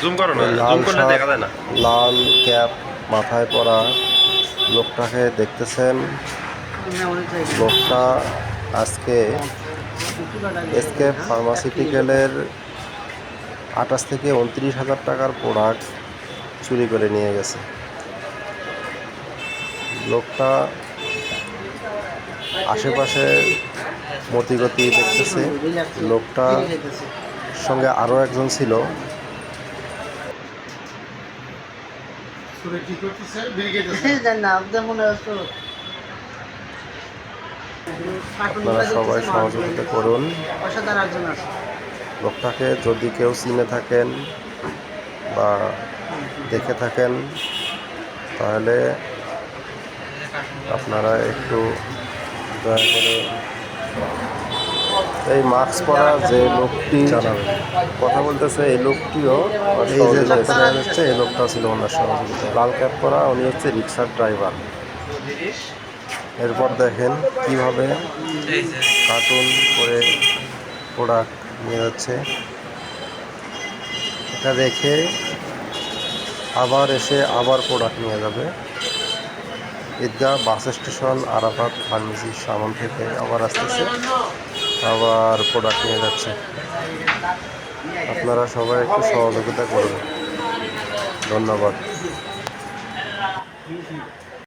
Zoom করো না লাল zoom করলে দেখা যায় না। লাল ক্যাপ মাথায় পরা লোকটাকে দেখতেছেন। লোকটা আজকে এসকে ফার্মাসিউটিক্যালের আঠাশ থেকে উনত্রিশ হাজার টাকার প্রোডাক্ট চুরি করে নিয়ে গেছে। লোকটা আশেপাশে মতিগতি দেখতেছে। লোকটা সঙ্গে আরও একজন ছিল। আপনারা সবাই সহযোগিতা করুন। লোকটাকে যদি কেউ চিনে থাকেন বা দেখে থাকেন তাহলে আপনারা একটু দয়া করে এই মাস্ক পরা যে লোকটি কথা বলতেছে এই লোকটিও এই যে লোকটা দেখা এই লোকটাও ছিল ওনার সহযোগিতা। লাল ক্যাপ করা উনি হচ্ছে রিক্সার ড্রাইভার। এরপর দেখেন কীভাবে কার্টুন করে প্রোডাক্ট নিয়ে যাচ্ছে। এটা রেখে আবার এসে আবার প্রোডাক্ট নিয়ে যাবে। ঈদগাহ বাস স্টেশন আরাফাত ফার্মেসির সামন থেকে আবার আসতেছে আবার প্রোডাক্ট নিয়ে যাচ্ছে। আপনারা সবাই একটু সহযোগিতা করবেন। ধন্যবাদ।